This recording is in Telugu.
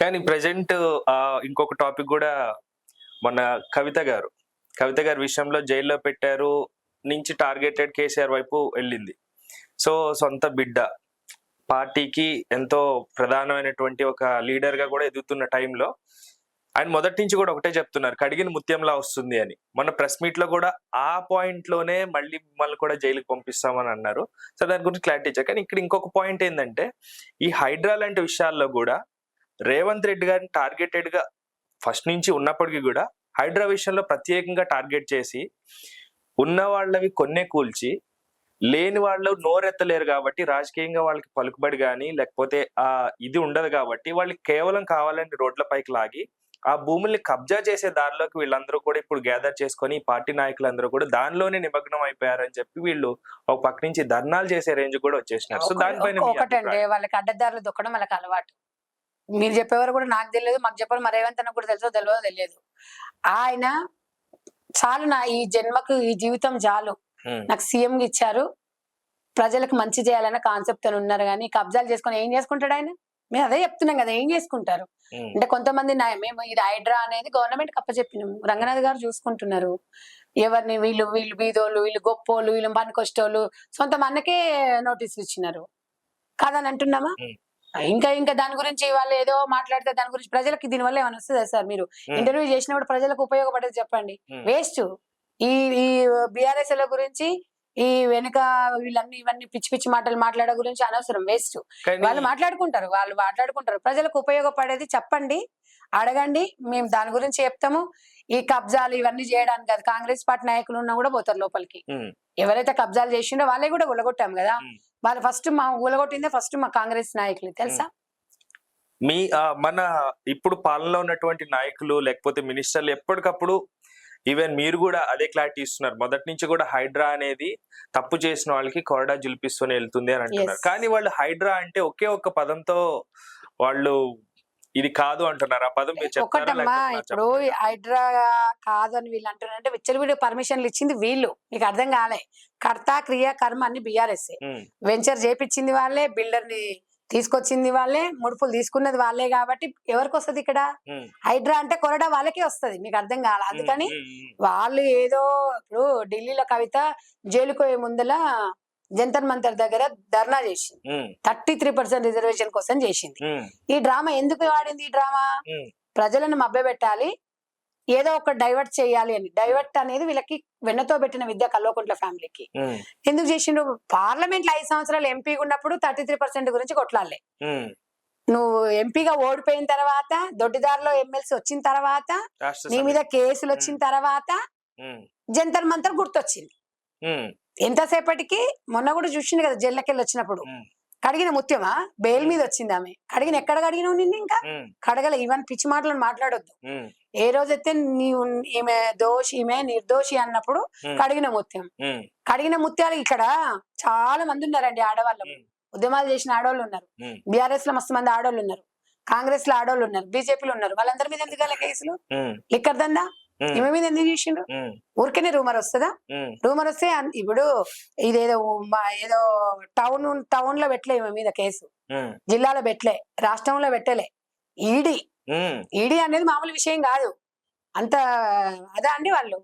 కానీ ప్రజెంట్ ఇంకొక టాపిక్ కూడా మన కవిత గారు కవిత గారి విషయంలో జైల్లో పెట్టారు నుంచి టార్గెటెడ్ కేసీఆర్ వైపు వెళ్ళింది. సో సొంత బిడ్డ పార్టీకి ఎంతో ప్రధానమైనటువంటి ఒక లీడర్గా కూడా ఎదుగుతున్న టైంలో ఆయన మొదటి నుంచి కూడా ఒకటే చెప్తున్నారు కడిగిన ముత్యంలా వస్తుంది అని. మన ప్రెస్ మీట్లో కూడా ఆ పాయింట్లోనే మళ్ళీ మిమ్మల్ని కూడా జైలుకి పంపిస్తామని అన్నారు. సో దాని గురించి క్లారిటీ ఇచ్చారు. కానీ ఇక్కడ ఇంకొక పాయింట్ ఏంటంటే ఈ హైడ్రా లాంటి విషయాల్లో కూడా రేవంత్ రెడ్డి గారిని టార్గెటెడ్గా ఫస్ట్ నుంచి ఉన్నప్పటికీ కూడా హైడ్రా విషయంలో ప్రత్యేకంగా టార్గెట్ చేసి ఉన్న వాళ్ళవి కొన్నే కూల్చి లేని వాళ్ళు నోరెత్తలేరు కాబట్టి రాజకీయంగా వాళ్ళకి పలుకుబడి కానీ లేకపోతే ఆ ఇది ఉండదు కాబట్టి వాళ్ళకి కేవలం కావాలని రోడ్ల పైకి లాగి ఆ భూముల్ని కబ్జా చేసే దారిలోకి వీళ్ళందరూ కూడా ఇప్పుడు గ్యాదర్ చేసుకొని పార్టీ నాయకులందరూ కూడా దానిలోనే నిమగ్నం అయిపోయారని చెప్పి వీళ్ళు ఒక పక్క నుంచి ధర్నాలు చేసే రేంజ్ కూడా వచ్చేసినారు సో దానిపైన ఒకటండి? వాళ్ళకి అడ్డదారులు దొక్కడం వాళ్ళకి అలవాటు మీరు చెప్పేవారు కూడా నాకు తెలియదు మాకు చెప్పారు మరి రేవంత్ అన్న కూడా తెలుసో తెలియదో తెలియదు. ఆయన చాలు నా ఈ జన్మకు ఈ జీవితం చాలు. నాకు సీఎం ఇచ్చారు. ప్రజలకు మంచి చేయాలన్న కాన్సెప్ట్ అని ఉన్నారు కానీ కబ్జాలు చేసుకొని ఏం చేసుకుంటాడు ఆయన? మేము అదే చెప్తున్నాం కదా ఏం చేసుకుంటారు? అంటే కొంతమంది మేము ఇది హైడ్రా అనేది గవర్నమెంట్ కప్పచెప్పినాం రంగనాథ్ గారు చూసుకుంటున్నారు. ఎవరిని వీళ్ళు వీళ్ళు బీదోళ్ళు వీళ్ళు గొప్పోళ్ళు వీళ్ళు పనికొష్టోళ్ళు సొంత మనకే నోటీసులు ఇచ్చినారు. కాదని అంటున్నామా. ఇంకా ఇంకా దాని గురించి వాళ్ళు ఏదో మాట్లాడితే దాని గురించి ప్రజలకి దీని వల్ల ఏమైనా వస్తుందా సార్ మీరు. ఇంటర్వ్యూ చేసినప్పుడు ప్రజలకు ఉపయోగపడేది చెప్పండి. వేస్ట్. ఈ ఈ బిఆర్ఎస్ ల గురించి ఈ వెనుక వీళ్ళన్ని ఇవన్నీ పిచ్చి పిచ్చి మాటలు మాట్లాడే గురించి అనవసరం వేస్ట్. వాళ్ళు మాట్లాడుకుంటారు వాళ్ళు మాట్లాడుకుంటారు. ప్రజలకు ఉపయోగపడేది చెప్పండి అడగండి మేము దాని గురించి చెప్తాము. ఈ కబ్జాలు ఇవన్నీ చేయడానికి కాదు కాంగ్రెస్ పార్టీ నాయకులు ఉన్నా కూడా పోతారు లోపలికి. ఎవరైతే కబ్జాలు చేసిండో వాళ్ళే కూడా ఉలగొట్టాం కదా. వాళ్ళు ఫస్ట్ మా ఉలగొట్టిందే ఫస్ట్ మా కాంగ్రెస్ నాయకులు తెలుసా? మీ మన ఇప్పుడు పాలనలో ఉన్నటువంటి నాయకులు లేకపోతే మినిస్టర్లు ఎప్పటికప్పుడు ఈవెన్ మీరు కూడా అదే క్లారిటీ ఇస్తున్నారు. మొదటి నుంచి కూడా హైడ్రా అనేది తప్పు చేసిన వాళ్ళకి కొరడా జులిపిస్తూనే వెళ్తుంది అని అంటున్నారు. కానీ వాళ్ళు హైడ్రా అంటే ఒకే ఒక్క పదంతో వాళ్ళు ఇది కాదు అంటున్నారు. ఆ పదం ఒకటమ్మా ఇప్పుడు? హైడ్రా కాదు అని వీళ్ళు అంటున్నారంటే విచ్చలవిడి పర్మిషన్లు ఇచ్చింది వీళ్ళు. మీకు అర్థం కాలే. కర్త క్రియ కర్మ అన్ని బిఆర్ఎస్ వెంచర్ చేపించింది వాళ్ళే బిల్డర్ని తీసుకొచ్చింది వాళ్ళే ముడుపులు తీసుకున్నది వాళ్ళే కాబట్టి ఎవరికి వస్తది ఇక్కడ? హైడ్రా అంటే కొరడా వాళ్ళకే వస్తది. మీకు అర్థం కాల. అందుకని వాళ్ళు ఏదో ఇప్పుడు ఢిల్లీలో కవిత జైలుకు ముందల జంతర్ మంతర్ దగ్గర ధర్నా చేసింది. థర్టీ త్రీ పర్సెంట్ రిజర్వేషన్ కోసం చేసింది. ఈ డ్రామా ఎందుకు వాడింది ఈ డ్రామా? ప్రజలను మభ్యపెట్టాలి ఏదో ఒక డైవర్ట్ చేయాలి అని. డైవర్ట్ అనేది వీళ్ళకి వెన్నతో పెట్టిన విద్య కల్వకుంట్ల ఫ్యామిలీకి. ఎందుకు చేసిండు పార్లమెంట్లో ఐదు సంవత్సరాలు ఎంపీగా ఉన్నప్పుడు థర్టీ త్రీ పర్సెంట్ గురించి కొట్లాడలే. ఉమ్. నువ్వు ఎంపీగా ఓడిపోయిన తర్వాత దొడ్డిదారిలో ఎమ్మెల్సీ వచ్చిన తర్వాత నీ. మీద కేసులు వచ్చిన తర్వాత జంతర్ మంతర్ గుర్తొచ్చింది. ఎంతసేపటికి? మొన్న కూడా చూసిండు కదా జైల్లోకెళ్ళి వచ్చినప్పుడు. కడిగిన ముత్యమా? బెయిల్ మీద వచ్చింది ఆమె. కడిగిన ఎక్కడ కడిగినావు నిన్ను ఇంకా? కడగల ఇవన్నీ పిచ్చి మాటలను మాట్లాడొద్దు. ఏ రోజైతే నీవు ఈమె దోషి ఈమె నిర్దోషి అన్నప్పుడు కడిగిన ముత్యం. కడిగిన ముత్యాలు ఇక్కడ చాలా మంది ఉన్నారండి ఆడవాళ్ళు. ఉద్యమాలు చేసిన ఆడవాళ్ళు ఉన్నారు. బీఆర్ఎస్లో మస్తు మంది ఆడవాళ్ళు ఉన్నారు. కాంగ్రెస్లో ఆడవాళ్ళు ఉన్నారు. బీజేపీలో ఉన్నారు. వాళ్ళందరి మీద ఎందుకు కేసులు? లిక్కర్ దందా? ఈమె మీద ఎందుకు చేసిండు ఉమ్, ఊరికేనే రూమర్ వస్తుందా? రూమర్ వస్తే ఇప్పుడు ఇదేదో ఏదో టౌన్ టౌన్లో పెట్టలే ఈమె మీద కేసు. జిల్లాలో పెట్టలే రాష్ట్రంలో పెట్టలే. ఈడీ. ఈడీ అనేది మామూలు విషయం కాదు. అంత అదా అండి వాళ్ళు?